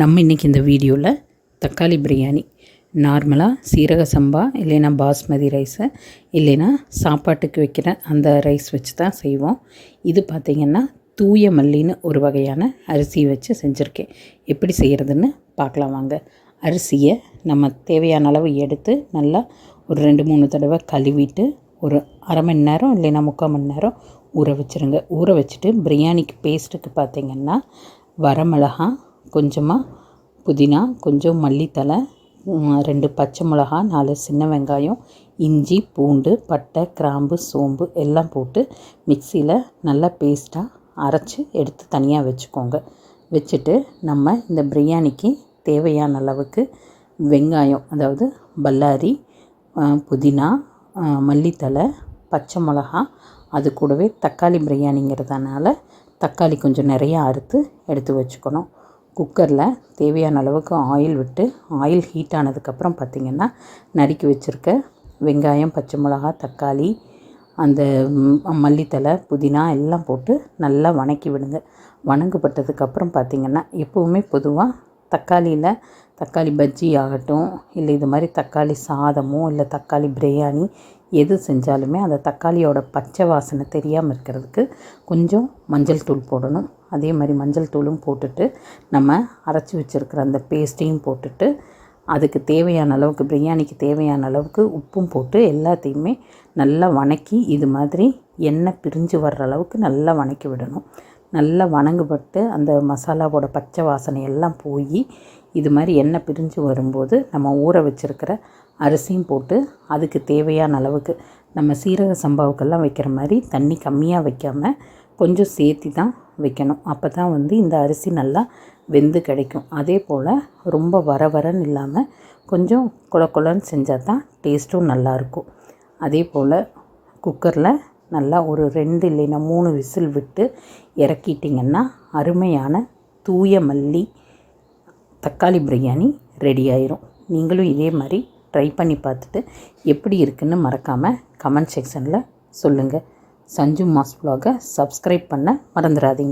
நம்ம இன்றைக்கி இந்த வீடியோவில் தக்காளி பிரியாணி. நார்மலாக சீரக சம்பா இல்லைன்னா பாஸ்மதி ரைஸை இல்லைன்னா சாப்பாட்டுக்கு வைக்கிற அந்த ரைஸ் வச்சு தான் செய்வோம். இது பார்த்திங்கன்னா தூய மல்லின்னு ஒரு வகையான அரிசி வச்சு செஞ்சுருக்கேன். எப்படி செய்கிறதுன்னு பார்க்கலாம் வாங்க. அரிசியை நம்ம தேவையான அளவு எடுத்து நல்லா ஒரு ரெண்டு மூணு தடவை கழுவிட்டு ஒரு அரை மணி நேரம் இல்லைன்னா முக்கால் மணி நேரம் ஊற வச்சுருங்க. ஊற வச்சுட்டு பிரியாணிக்கு பேஸ்ட்டுக்கு பார்த்திங்கன்னா வரமிளகா கொஞ்சமாக புதினா கொஞ்சம் மல்லித்தலை ரெண்டு பச்சை மிளகா நாலு சின்ன வெங்காயம் இஞ்சி பூண்டு பட்டை கிராம்பு சோம்பு எல்லாம் போட்டு மிக்சியில் நல்லா பேஸ்ட்டாக அரைச்சி எடுத்து தனியாக வச்சுக்கோங்க. வச்சுட்டு நம்ம இந்த பிரியாணிக்கு தேவையான அளவுக்கு வெங்காயம் அதாவது பல்லாரி புதினா மல்லித்தலை பச்சை மிளகா அது கூடவே தக்காளி பிரியாணிங்கிறதுனால தக்காளி கொஞ்சம் நிறையா அறுத்து எடுத்து வச்சுக்கணும். குக்கரில் தேவையான அளவுக்கு ஆயில் விட்டு ஆயில் ஹீட் ஆனதுக்கப்புறம் பார்த்திங்கன்னா நறுக்கி வச்சுருக்க வெங்காயம் பச்சை மிளகா தக்காளி அந்த மல்லித்தலை புதினா எல்லாம் போட்டு நல்லா வணக்கி விடுங்க. வணங்கப்பட்டதுக்கப்புறம் பார்த்திங்கன்னா எப்போவுமே பொதுவாக தக்காளியில் தக்காளி பஜ்ஜி ஆகட்டும் இல்லை இது மாதிரி தக்காளி சாதமோ இல்லை தக்காளி பிரியாணி எது செஞ்சாலுமே அந்த தக்காளியோட பச்சை வாசனை தெரியாமல் இருக்கிறதுக்கு கொஞ்சம் மஞ்சள் தூள் போடணும். அதே மாதிரி மஞ்சள் தூளும் போட்டுட்டு நம்ம அரைச்சி வச்சுருக்கிற அந்த பேஸ்ட்டையும் போட்டுட்டு அதுக்கு தேவையான அளவுக்கு பிரியாணிக்கு தேவையான அளவுக்கு உப்பும் போட்டு எல்லாத்தையுமே நல்லா வணக்கி இது மாதிரி எண்ணெய் பிரிஞ்சு வர்ற அளவுக்கு நல்லா வணக்கி விடணும். நல்லா வணங்குபட்டு அந்த மசாலாவோட பச்சை வாசனை எல்லாம் போய் இது மாதிரி எண்ணெய் பிரிஞ்சு வரும்போது நம்ம ஊற வச்சுருக்கிற அரிசியும் போட்டு அதுக்கு தேவையான அளவுக்கு நம்ம சீரக சம்பாவுக்கெல்லாம் வைக்கிற மாதிரி தண்ணி கம்மியாக வைக்காமல் கொஞ்சம் சேர்த்தி தான் வைக்கணும். அப்போ தான் வந்து இந்த அரிசி நல்லா வெந்து கிடைக்கும். அதே போல் ரொம்ப வர வரன்னு இல்லாமல் கொஞ்சம் குல குலன்னு செஞ்சால் தான் டேஸ்ட்டும் நல்லாயிருக்கும் அதே போல் குக்கரில் நல்லா ஒரு ரெண்டு இல்லைன்னா மூணு விசில் விட்டு இறக்கிட்டிங்கன்னா அருமையான தூய மல்லி தக்காளி பிரியாணி ரெடி ஆயிரும். நீங்களும் இதே மாதிரி ட்ரை பண்ணி பார்த்துட்டு எப்படி இருக்குன்னு மறக்காமல் கமெண்ட் செக்ஷனில் சொல்லுங்கள் சஞ்சு மாஸ் ப்ளாகை சப்ஸ்கிரைப் பண்ண மறந்துடாதீங்க.